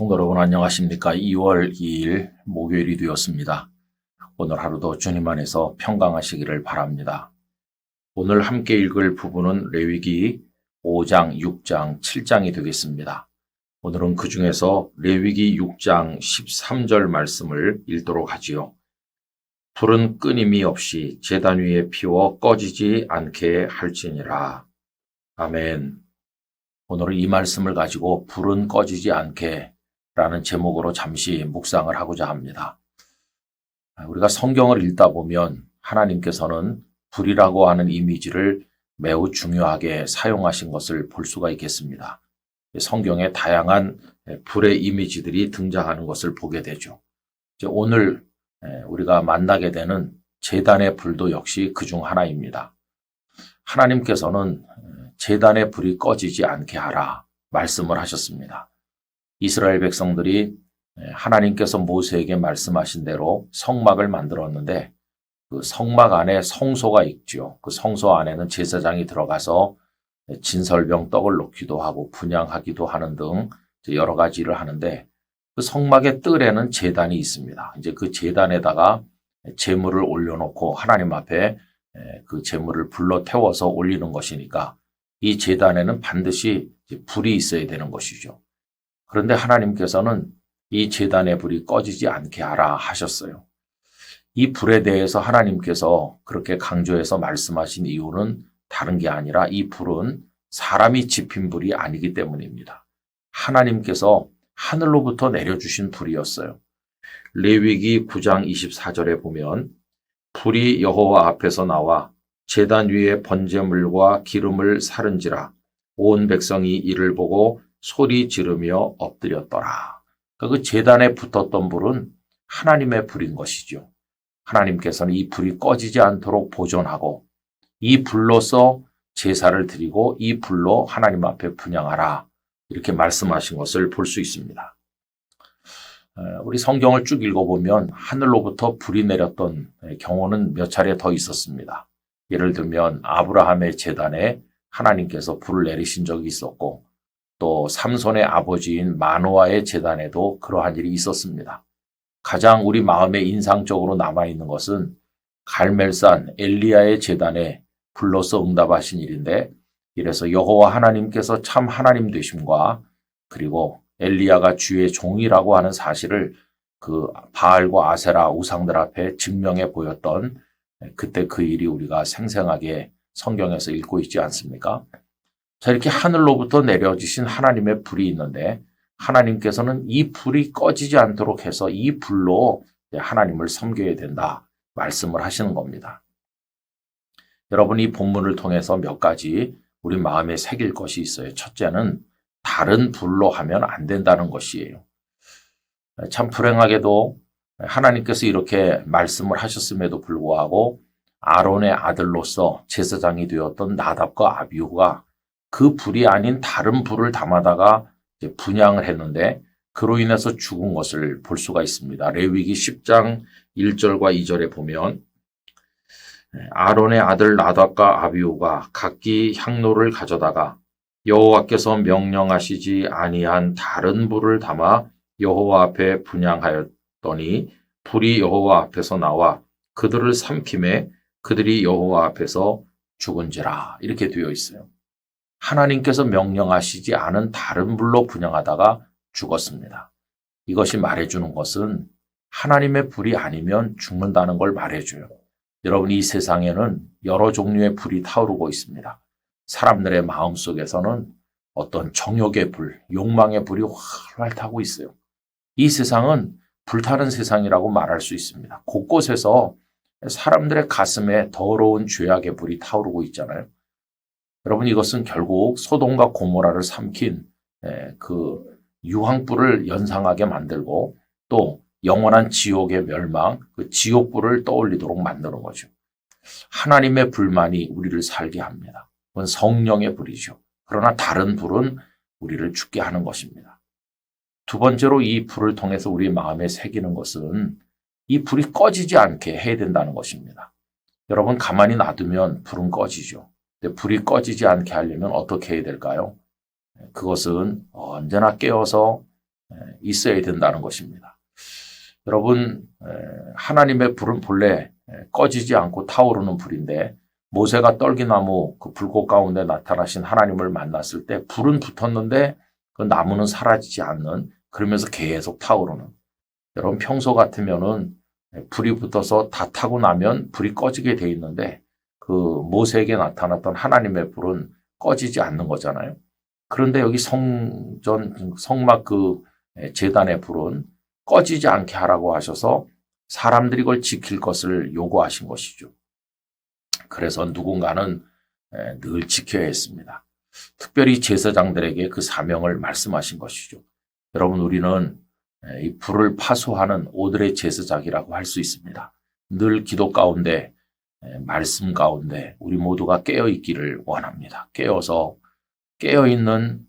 성도 여러분 안녕하십니까? 2월 2일 목요일이 되었습니다. 오늘 하루도 주님 안에서 평강하시기를 바랍니다. 오늘 함께 읽을 부분은 레위기 5장, 6장, 7장이 되겠습니다. 오늘은 그 중에서 레위기 6장 13절 말씀을 읽도록 하지요. 불은 끊임이 없이 재단 위에 피워 꺼지지 않게 할지니라. 아멘. 오늘은 이 말씀을 가지고 불은 꺼지지 않게 라는 제목으로 잠시 묵상을 하고자 합니다. 우리가 성경을 읽다 보면 하나님께서는 불이라고 하는 이미지를 매우 중요하게 사용하신 것을 볼 수가 있겠습니다. 성경에 다양한 불의 이미지들이 등장하는 것을 보게 되죠. 오늘 우리가 만나게 되는 재단의 불도 역시 그 중 하나입니다. 하나님께서는 재단의 불이 꺼지지 않게 하라 말씀을 하셨습니다. 이스라엘 백성들이 하나님께서 모세에게 말씀하신 대로 성막을 만들었는데 그 성막 안에 성소가 있죠. 그 성소 안에는 제사장이 들어가서 진설병 떡을 놓기도 하고 분양하기도 하는 등 여러 가지 를 하는데 그 성막의 뜰에는 재단이 있습니다. 이제 그 재단에다가 재물을 올려놓고 하나님 앞에 그 재물을 불러 태워서 올리는 것이니까 이 재단에는 반드시 불이 있어야 되는 것이죠. 그런데 하나님께서는 이 재단의 불이 꺼지지 않게 하라 하셨어요. 이 불에 대해서 하나님께서 그렇게 강조해서 말씀하신 이유는 다른 게 아니라 이 불은 사람이 지핀 불이 아니기 때문입니다. 하나님께서 하늘로부터 내려주신 불이었어요. 레위기 9장 24절에 보면 불이 여호와 앞에서 나와 재단 위에 번제물과 기름을 사른지라 온 백성이 이를 보고 소리 지르며 엎드렸더라. 그러니까 그 재단에 붙었던 불은 하나님의 불인 것이죠. 하나님께서는 이 불이 꺼지지 않도록 보존하고 이 불로서 제사를 드리고 이 불로 하나님 앞에 분양하라. 이렇게 말씀하신 것을 볼 수 있습니다. 우리 성경을 쭉 읽어보면 하늘로부터 불이 내렸던 경우는 몇 차례 더 있었습니다. 예를 들면 아브라함의 재단에 하나님께서 불을 내리신 적이 있었고 또 삼손의 아버지인 마노아의 재단에도 그러한 일이 있었습니다. 가장 우리 마음에 인상적으로 남아있는 것은 갈멜산 엘리야의 재단에 불로서 응답하신 일인데 이래서 여호와 하나님께서 참 하나님 되심과 그리고 엘리야가 주의 종이라고 하는 사실을 그 바알과 아세라 우상들 앞에 증명해 보였던 그때 그 일이 우리가 생생하게 성경에서 읽고 있지 않습니까? 자, 이렇게 하늘로부터 내려지신 하나님의 불이 있는데 하나님께서는 이 불이 꺼지지 않도록 해서 이 불로 하나님을 섬겨야 된다 말씀을 하시는 겁니다. 여러분 이 본문을 통해서 몇 가지 우리 마음에 새길 것이 있어요. 첫째는 다른 불로 하면 안 된다는 것이에요. 참 불행하게도 하나님께서 이렇게 말씀을 하셨음에도 불구하고 아론의 아들로서 제사장이 되었던 나답과 아비후가 그 불이 아닌 다른 불을 담아다가 분양을 했는데 그로 인해서 죽은 것을 볼 수가 있습니다. 레위기 10장 1절과 2절에 보면 아론의 아들 나답과 아비후가 각기 향로를 가져다가 여호와께서 명령하시지 아니한 다른 불을 담아 여호와 앞에 분양하였더니 불이 여호와 앞에서 나와 그들을 삼킴에 그들이 여호와 앞에서 죽은지라 이렇게 되어 있어요. 하나님께서 명령하시지 않은 다른 불로 분양하다가 죽었습니다. 이것이 말해주는 것은 하나님의 불이 아니면 죽는다는 걸 말해줘요. 여러분 이 세상에는 여러 종류의 불이 타오르고 있습니다. 사람들의 마음 속에서는 어떤 정욕의 불, 욕망의 불이 활활 타고 있어요. 이 세상은 불타는 세상이라고 말할 수 있습니다. 곳곳에서 사람들의 가슴에 더러운 죄악의 불이 타오르고 있잖아요. 여러분 이것은 결국 소돔과 고모라를 삼킨 그 유황불을 연상하게 만들고 또 영원한 지옥의 멸망, 그 지옥불을 떠올리도록 만드는 거죠. 하나님의 불만이 우리를 살게 합니다. 그건 성령의 불이죠. 그러나 다른 불은 우리를 죽게 하는 것입니다. 두 번째로 이 불을 통해서 우리 마음에 새기는 것은 이 불이 꺼지지 않게 해야 된다는 것입니다. 여러분 가만히 놔두면 불은 꺼지죠. 불이 꺼지지 않게 하려면 어떻게 해야 될까요? 그것은 언제나 깨어서 에, 있어야 된다는 것입니다. 여러분, 에, 하나님의 불은 본래 에, 꺼지지 않고 타오르는 불인데 모세가 떨기나무 그 불꽃 가운데 나타나신 하나님을 만났을 때 불은 붙었는데 그 나무는 사라지지 않는 그러면서 계속 타오르는 여러분 평소 같으면은 불이 붙어서 다 타고 나면 불이 꺼지게 돼 있는데 그 모세에게 나타났던 하나님의 불은 꺼지지 않는 거잖아요. 그런데 여기 성전 성막 그 재단의 불은 꺼지지 않게 하라고 하셔서 사람들이 그걸 지킬 것을 요구하신 것이죠. 그래서 누군가는 에, 늘 지켜야 했습니다. 특별히 제사장들에게 그 사명을 말씀하신 것이죠. 여러분 우리는 에, 이 불을 파수하는 오들의 제사장이라고 할 수 있습니다. 늘 기도 가운데 에, 말씀 가운데 우리 모두가 깨어 있기를 원합니다. 깨어서 깨어 있는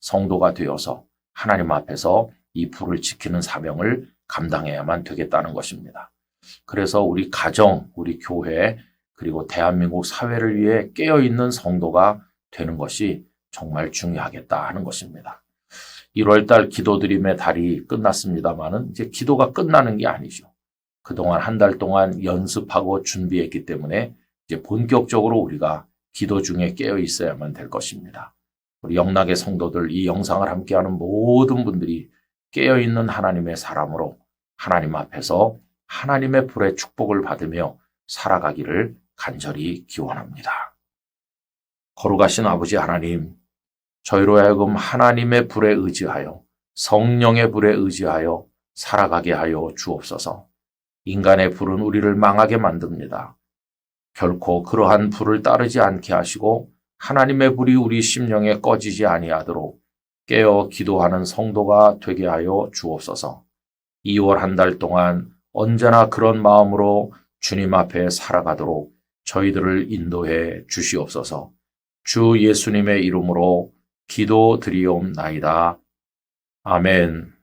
성도가 되어서 하나님 앞에서 이 불을 지키는 사명을 감당해야만 되겠다는 것입니다. 그래서 우리 가정, 우리 교회, 그리고 대한민국 사회를 위해 깨어 있는 성도가 되는 것이 정말 중요하겠다 하는 것입니다. 1월달 기도드림의 달이 끝났습니다만은 이제 기도가 끝나는 게 아니죠. 그동안 한 달 동안 연습하고 준비했기 때문에 이제 본격적으로 우리가 기도 중에 깨어 있어야만 될 것입니다. 우리 영락의 성도들 이 영상을 함께하는 모든 분들이 깨어 있는 하나님의 사람으로 하나님 앞에서 하나님의 불의 축복을 받으며 살아가기를 간절히 기원합니다. 거룩하신 아버지 하나님, 저희로 하여금 하나님의 불에 의지하여 성령의 불에 의지하여 살아가게 하여 주옵소서. 인간의 불은 우리를 망하게 만듭니다. 결코 그러한 불을 따르지 않게 하시고 하나님의 불이 우리 심령에 꺼지지 아니하도록 깨어 기도하는 성도가 되게 하여 주옵소서. 2월 한 달 동안 언제나 그런 마음으로 주님 앞에 살아가도록 저희들을 인도해 주시옵소서. 주 예수님의 이름으로 기도 드리옵나이다. 아멘.